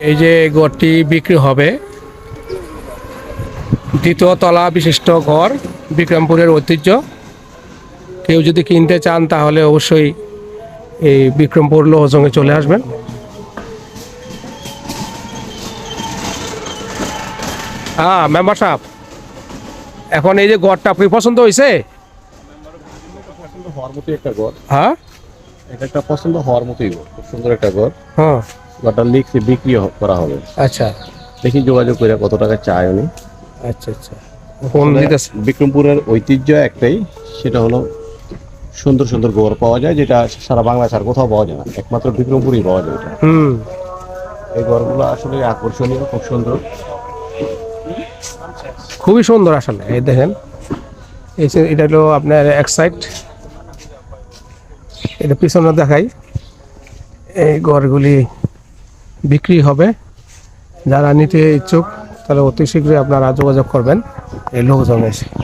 এই যে ঘরটি বিক্রি হবে দ্বিতীয় তলা বিশিষ্ট ঘর বিক্রমপুরের ঐতিহ্য। কেউ যদি কিনতে চান তাহলে অবশ্যই এই বিক্রমপুর লোহজঙ্গে চলে আসবেন। হ্যাঁ মেম্বার সাহেব এখন এই যে ঘরটা আপনি পছন্দ হয়েছে? হ্যাঁ? এটা একটা পছন্দ হওয়ার মতোই ঘর খুব সুন্দর একটা ঘর। হ্যাঁ। ঘরটা লিখছে বিক্রি হ- করা হবে। আচ্ছা। দেখি যোগাযোগ করে কত টাকা চায় উনি। আচ্ছা আচ্ছা। ফোন দিতেছে। বিক্রমপুরের ঐতিহ্য একটাই সেটা হলো সুন্দর সুন্দর ঘর পাওয়া যায় যেটা সারা বাংলাদেশ আর কোথাও পাওয়া যায় না। একমাত্র বিক্রমপুরেই পাওয়া যায় এটা। হুম। এই ঘরগুলো আসলে আকর্ষণীয় খুব সুন্দর। খুবই সুন্দর আসলে এই দেখেন। এই এটা হলো আপনার এক সাইড এটা পিছনে দেখাই। এই ঘরগুলি বিক্রি হবে। যারা নিতে ইচ্ছুক তাহলে অতি শীঘ্রই আপনারা যোগাযোগ করবেন। এই লোকজন এসে।